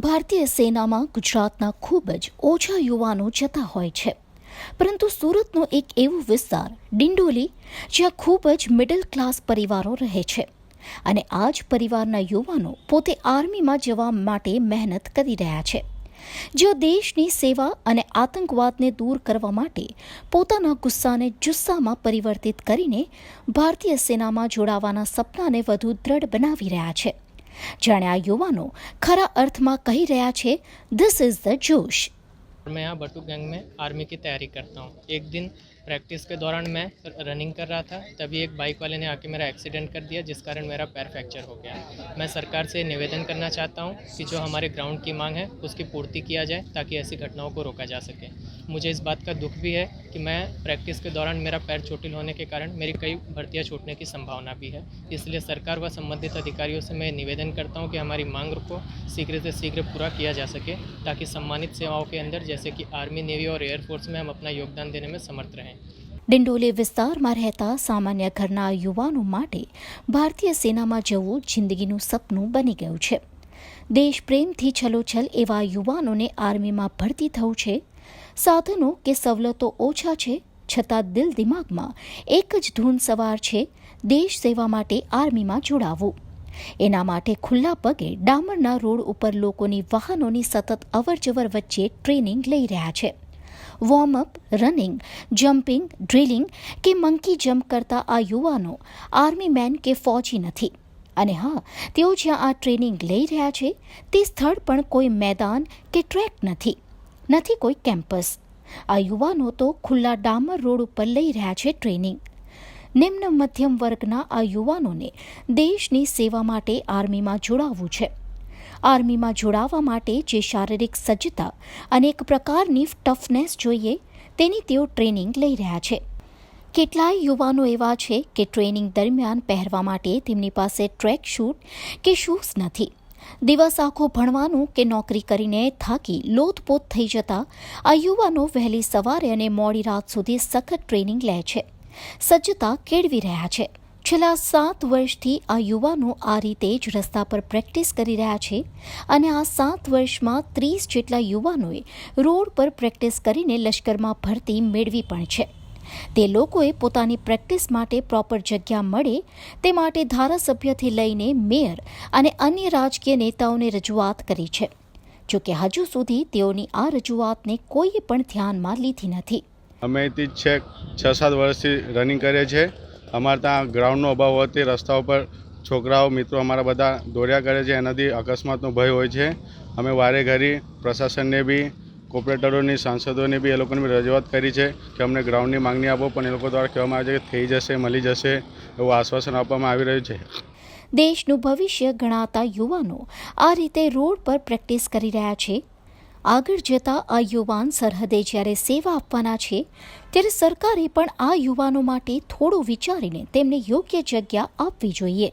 ભારતીય સેનામાં ગુજરાતના ખૂબ જ ઓછા યુવાનો જતા હોય છે. પરંતુ સુરતનો એક એવો વિસ્તાર, ડિંડોલી, જ્યાં ખૂબ જ મિડલ ક્લાસ પરિવારો રહે છે. અને આ જ પરિવારના યુવાનો પોતે આર્મીમાં જવા માટે મહેનત કરી રહ્યા છે. જેઓ દેશની સેવા અને આતંકવાદને દૂર કરવા માટે પોતાના ગુસ્સાને જુસ્સામાં પરિવર્તિત કરીને ભારતીય સેનામાં જોડાવાના સપનાને વધુ દ્રઢ બનાવી રહ્યા છે. જાણે આ યુવાનો ખરા અર્થમાં કહી રહ્યા છે ધીસ ઇઝ ધ જોશ मैं यहाँ बटू गैंग में आर्मी की तैयारी करता हूँ एक दिन प्रैक्टिस के दौरान मैं रनिंग कर रहा था, तभी एक बाइक वाले ने आके मेरा एक्सीडेंट कर दिया, जिस कारण मेरा पैर फ्रैक्चर हो गया। मैं सरकार से निवेदन करना चाहता हूँ कि जो हमारे ग्राउंड की मांग है, उसकी पूर्ति किया जाए, ताकि ऐसी घटनाओं को रोका जा सके। मुझे इस बात का दुख भी है कि मैं प्रैक्टिस के दौरान मेरा पैर चोटिल होने के कारण मेरी कई भर्तियाँ छूटने की संभावना भी है। इसलिए सरकार व संबंधित अधिकारियों से मैं निवेदन करता हूँ कि हमारी मांग को शीघ्र से शीघ्र पूरा किया जा सके, ताकि सम्मानित सेवाओं के अंदर, जैसे कि आर्मी, नेवी और एयरफोर्स में हम अपना योगदान देने में समर्थ रहें। ડિંડોલી વિસ્તારમાં રહેતા સામાન્ય ઘરના યુવાનો માટે ભારતીય સેનામાં જવું જિંદગીનું સપનું બની ગયું છે. દેશ પ્રેમથી છલોછલ એવા યુવાનોને આર્મીમાં ભરતી થવું છે. સાધનો કે સવલતો ઓછા છે, છતાં દિલ દિમાગમાં એક જ ધૂન સવાર છે, દેશ સેવા માટે આર્મીમાં જોડાવવું એના માટે ખુલ્લા પગે ડામરના રોડ ઉપર લોકોની વાહનોની સતત અવરજવર વચ્ચે ટ્રેનિંગ લઈ રહ્યા છે. Warm up running jumping drilling કે મંકી જમ્પ કરતા આ યુવાનો આર્મી મેન કે ફોજી નથી. અને હા, તેઓ જ્યાં આ ટ્રેનિંગ લઈ રહ્યા છે, તે સ્થળ પણ કોઈ મેદાન કે ટ્રેક નથી. નથી કોઈ કેમ્પસ આ યુવાનો તો ખુલ્લા ડામર રોડ ઉપર લઈ રહ્યા છે ટ્રેનિંગ નિમ્ન મધ્યમ વર્ગના આ યુવાનોને દેશની સેવા માટે આર્મીમાં જોડાવવું છે. આર્મીમાં જોડાવા માટે જે શારીરિક સજ્જતા અને એક પ્રકારની ટફનેસ જોઈએ, તેની તેઓ ટ્રેનિંગ લઈ રહ્યા છે. કેટલાય યુવાનો એવા છે કે ટ્રેનિંગ દરમિયાન પહેરવા માટે તેમની પાસે ટ્રેક શૂટ કે શૂઝ નથી. દિવસ આખો ભણવાનું કે નોકરી કરીને થાકી લોથપોથ થઈ જતા આ યુવાનો વહેલી સવારે અને મોડી રાત સુધી સખત ટ્રેનિંગ લે છે. સજ્જતા કેળવી રહ્યા છે. છેલ્લા સાત વર્ષથી આ યુવાનો આ રીતે જ રસ્તા પર પ્રેક્ટિસ કરી રહ્યા છે અને આ સાત વર્ષમાં ત્રીસ જેટલા યુવાનોએ રોડ પર પ્રેક્ટિસ કરીને લશ્કરમાં ભરતી મેળવી પણ છે. તે લોકોએ પોતાની પ્રેક્ટિસ માટે પ્રોપર જગ્યા મળે તે માટે ધારાસભ્યથી લઈને મેયર અને અન્ય રાજકીય નેતાઓને રજૂઆત કરી છે. જોકે હજુ સુધી તેઓની આ રજૂઆતને કોઈએ પણ ધ્યાનમાં લીધી નથી. અમે છ સાત વર્ષથી રનિંગ કરીએ છીએ. અમારે ત્યાં ગ્રાઉન્ડનો અભાવ હોવાથી રસ્તા ઉપર છોકરાઓ, મિત્રો અમારા બધા દોડ્યા કરે છે. એનાથી અકસ્માતનો ભય હોય છે. અમે વારે ઘરી પ્રશાસનને બી કોર્પોરેટરોની સાંસદોને બી એ લોકોને બી રજૂઆત કરી છે કે અમને ગ્રાઉન્ડની માંગણી આપો, પણ એ લોકો દ્વારા કહેવામાં આવે છે કે થઈ જશે, મળી જશે એવું આશ્વાસન આપવામાં આવી રહ્યું છે. દેશનું ભવિષ્ય ગણાતા યુવાનો આ રીતે રોડ પર પ્રેક્ટિસ કરી રહ્યા છે. આગળ જતા આ યુવાન સરહદે જ્યારે સેવા આપવાના છે, ત્યારે સરકારે પણ આ યુવાનો માટે થોડું વિચારીને તેમને યોગ્ય જગ્યા આપવી જોઈએ.